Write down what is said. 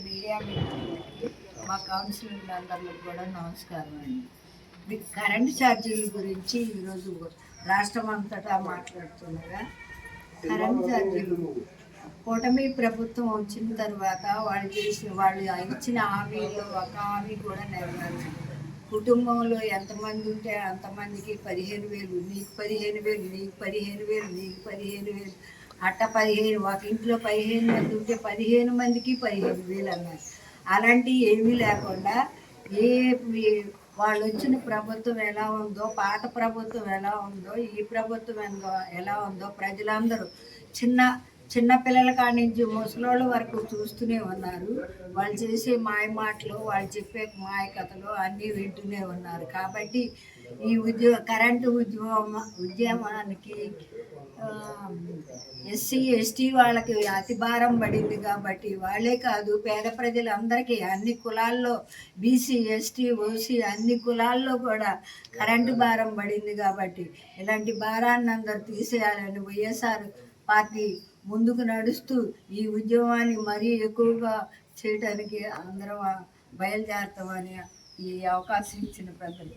Media మా councillor అందరికి కూడా నమస్కారం అండి. మీకు కరెంట్ ఛార్జీల గురించి ఈరోజు రాష్ట్రం అంతటా మాట్లాడుతుండగా కరెంట్ ఛార్జీలు కూటమి ప్రభుత్వం వచ్చిన తర్వాత వాళ్ళు చేసిన వాళ్ళు ఇచ్చిన హామీలో ఒక హామీ కూడా నెరవేర్చలేదు కుటుంబంలో ఎంతమంది ఉంటే అంతమందికి పదిహేను వేలు నీకు పదిహేను వేలు నీకు పదిహేను వేలు నీకు పదిహేను వేలు అట్ట పదిహేను ఒక ఇంట్లో పదిహేను మంది ఉంటే పదిహేను మందికి పదిహేను వేలు అన్నారు. అలాంటివి ఏమీ లేకుండా ఏ వాళ్ళు వచ్చిన ప్రభుత్వం ఎలా ఉందో పాత ప్రభుత్వం ఎలా ఉందో ఈ ప్రభుత్వం ఎందో- ఎలా ఉందో ప్రజలందరూ చిన్న చిన్న పిల్లల కాడి నుంచి ముసలోళ్ళ వరకు చూస్తూనే ఉన్నారు. వాళ్ళు చేసే మాయ మాటలు వాళ్ళు చెప్పే మాయ కథలు అన్నీ వింటూనే ఉన్నారు. కాబట్టి ఈ ఉద్యోగ కరెంటు ఉద్యమ ఉద్యమానికి ఎస్సీ ఎస్టీ వాళ్ళకి అతి భారం పడింది కాబట్టి వాళ్ళే కాదు పేద ప్రజలందరికీ అన్ని కులాల్లో బీసీ ఎస్టీ ఓసీ అన్ని కులాల్లో కూడా కరెంటు భారం పడింది కాబట్టి ఇలాంటి భారాన్ని అందరు తీసేయాలని వైఎస్ఆర్ పార్టీ ముందుకు నడుస్తూ ఈ ఉద్యమాన్ని మరీ ఎక్కువగా చేయడానికి అందరం బయలుదేరుతామని ఈ అవకాశం ఇచ్చిన ప్రజలు